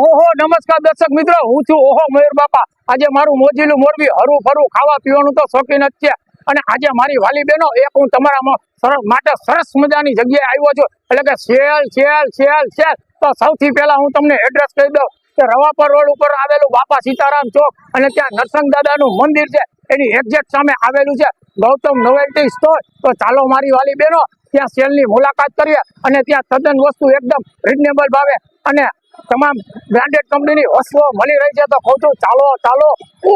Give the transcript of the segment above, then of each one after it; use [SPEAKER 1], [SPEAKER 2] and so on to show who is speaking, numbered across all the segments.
[SPEAKER 1] ઓહો, નમસ્કાર દર્શક મિત્રો, હું છું ઓહો મયુર બાપા. આજે મારું મોજીલું મોરબી હરું ફરું ખાવા પીવાનું તો શોખીન જ છે. અને આજે મારી વાલી બહેનો, એક હું તમારા માટે સરસ મજાની જગ્યાએ આવ્યો છું. એટલે કે શેલ શેલ શેલ શેલ. તો સૌથી પહેલા હું તમને એડ્રેસ કહી દઉં કે રવાપર રોડ ઉપર આવેલું બાપા સીતારામ ચોક અને ત્યાં નરસંગ દાદાનું મંદિર છે. એની એક્ઝેક્ટ સામે આવેલું છે ગૌતમ નોવેલ્ટી સ્ટોર તો ચાલો મારી વાલી બહેનો, ત્યાં સેલની મુલાકાત કરીએ અને ત્યાં તદ્દન વસ્તુ એકદમ રિઝનેબલ ભાવે અને તમામ બ્રાન્ડેડ કંપનીની વસ્તુઓ મળી રહી છે. તો કહું છું ચાલો. ચાલો હો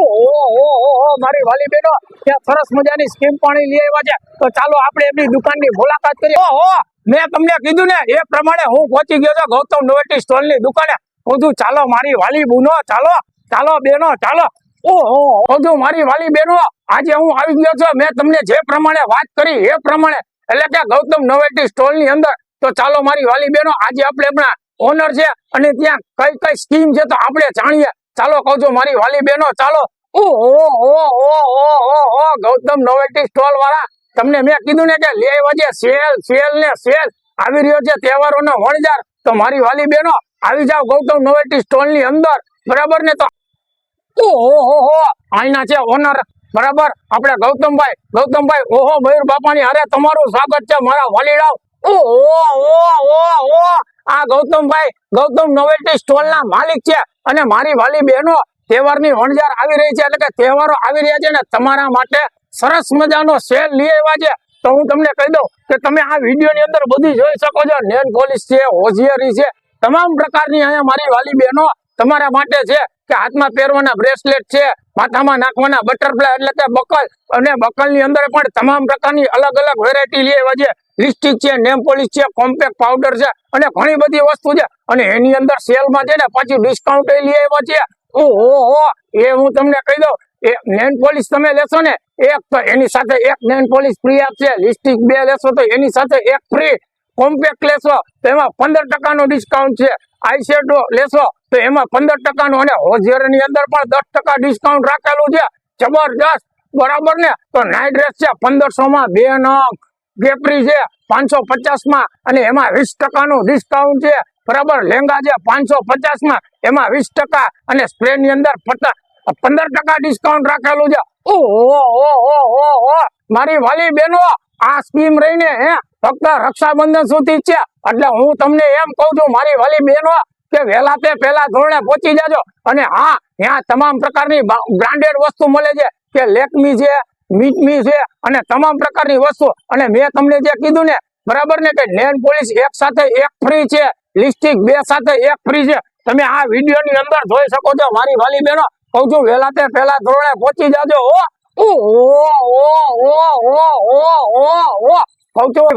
[SPEAKER 1] હો મારી વાલી બેનો, ત્યાં સરસ મજાની સ્કીમ પાણી લઈ આવ્યા છે. તો ચાલો આપણે એમની દુકાનની મુલાકાત કરીએ. ઓહો મેં તમને કીધું ને, એ પ્રમાણે હું પહોંચી ગયો છું ગૌતમ નોવેટી સ્ટોલની દુકાને. કહું છું ચાલો, મારી વાલી બુનો, ચાલો ચાલો, બેનો, ચાલો. ઓહો કહું છું મારી વાલી બેનો, આજે હું આવી ગયો છું. મેં તમને જે પ્રમાણે વાત કરી, એ પ્રમાણે. એટલે કે ગૌતમ નોવેટી સ્ટોલની અંદર, તો ચાલો, મારી વાલી બેનો, આજે આપણે આપણા ઓનર છે અને ત્યાં કઈ કઈ સ્કીમ છે તો આપણે જાણીએ. ચાલો કહું છું, મારી વાલી બેનો ચાલો. ઓહો ગૌતમ નોવેલ્ટી સ્ટોલ વાળા. તમને મેં કીધું ને કે લે વજે સેલ સેલ ને સેલ આવી રહ્યો છે તહેવારોનો વણજાર તો મારી વાલી બેનો આવી જાવ ગૌતમ નોવેલ્ટી સ્ટોલની અંદર. બરાબર ને તો? ઓહો અહીંના છે ઓનર બરાબર? આપણે ગૌતમભાઈ ગૌતમભાઈ, ઓહો, મયુર બાપાની અરે તમારું સ્વાગત છે, મારા વાલીડાઓ ઓહો ઓ ઓ ઓ આ ગૌતમભાઈ, ગૌતમ નોવેલ્ટી સ્ટોલ ના માલિક છે અને મારી વાલી બહેનો તહેવારની વણઝાર આવી રહી છે. એટલે કે તહેવારો આવી રહ્યા છે ને તમારા માટે સરસ મજાનો સેલ લઈ આવ્યા છે. તો હું તમને કહી દઉં કે તમે આ વીડિયો ની અંદર બધી જોઈ શકો છો. નેન પોલીસ છે, હોશિયારી છે, તમામ પ્રકારની અહીંયા મારી વાલી બહેનો તમારા માટે છે કે હાથમાં પહેરવાના બ્રેસલેટ છે, માથામાં નાખવાના બટરફ્લાય એટલે કે બકલ. અને બકલની અંદર પણ તમામ પ્રકારની અલગ અલગ વેરાયટી લઈ આવ્યા છે. લિપસ્ટિક છે નેમ પોલિશ છે કોમ્પેક્ટ પાવડર છે અને ઘણી બધી વસ્તુ છે. અને એની અંદર સેલમાં છે ને પાછી ડિસ્કાઉન્ટ લઈ આવ્યા છે. ઓહો એ હું તમને કહી દઉં, એ નેન પોલિશ તમે લેશો ને, એક તો એની સાથે એક નેન પોલિશ ફ્રી આપશે, લિપસ્ટિક બે લેશો તો એની સાથે એક ફ્રી કોમ્પેક્ટ લેશો, તો એમાં પંદર ટકાનું ડિસ્કાઉન્ટ છે. આઈશેડો લેશો, તો એમાં પંદર ટકાનું અને હોઝિયરની અંદર પણ દસ ટકા ડિસ્કાઉન્ટ રાખેલું છે. જબરજસ્ત, બરાબર ને? તો નાઇટ ડ્રેસ છે પંદરસો માં બે નંગ. ગેપરી છે, પાંચસો પચાસમાં અને એમાં વીસ ટકાનું ડિસ્કાઉન્ટ છે. બરાબર, લેંગા છે, પાંચસો પચાસમાં એમાં વીસ ટકા અને સ્પ્રે ની અંદર પંદર ડિસ્કાઉન્ટ રાખેલું છે. હો મારી વાલી બેનો આ સ્કીમ રહીને, હે, ફક્ત રક્ષાબંધન સુધી છે. એટલે હું તમને એમ કહું છું, મારી વાલી બેનો કે વહેલા તે પહેલા ધોરણે પહોંચી જાજો. અને હા, ત્યાં તમામ પ્રકારની બ્રાન્ડેડ વસ્તુ મળે છે, કે લેકમી છે મીટમી છે અને તમામ પ્રકારની વસ્તુ. અને મેં તમને જે કીધું ને, બરાબર ને, કે લેન્ડ પોલીસ એક સાથે એક ફ્રી છે લિસ્ટિક બે સાથે એક ફ્રી છે. તમે આ વિડીયોની અંદર જોઈ શકો છો, મારી વાલી બહેનો, કહું છું, વહેલા તે પહેલા ધોરણે પહોંચી જાજો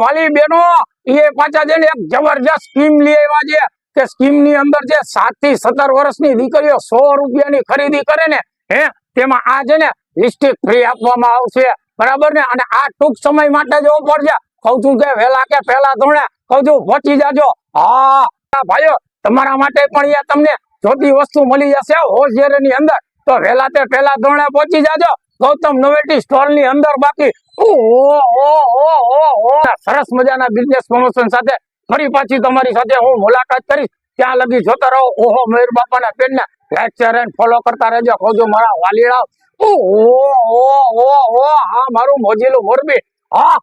[SPEAKER 1] વાલી બહેનો એ પાછા જઈને એક જબરજસ્ત સ્કીમ લઈ આવ્યા છે, કે સ્કીમની અંદર જે સાતથી સત્તર વર્ષની દીકરીઓ સો રૂપિયાની ખરીદી કરે ને, હે, તેમાં આ છે ને લિપસ્ટિક ફ્રી આપવામાં આવશે. બરાબર ને? અને આ ટૂંક સમય માટે જ પડશે. કઉ છું કે વહેલા કે પહેલા ધોરણે કઉ છું, પહોંચી જાજો. હા. ભાઈઓ, તમારા માટે પણ અહીંયા તમને જોતી વસ્તુ મળી જશે હોશિયારની અંદર. તો વહેલા તે પહેલા ધોરણે પહોંચી જાજો. ગૌતમ નોવેલ્ટી સ્ટોલની અંદર બાકી. સરસ મજાના બિઝનેસ પ્રમોશન સાથે ફરી પાછી તમારી સાથે હું મુલાકાત કરીશ. ત્યાં લગી જોતા રહો. ઓહો, મયુર બાપાના પેન ને લાઈક શેર એન્ડ ફોલો કરતા રહેજો. કહું મારા વાલીડાઓ ઓ ઓ ઓ ઓ આ મારું મોજીલું મોરબી. હા.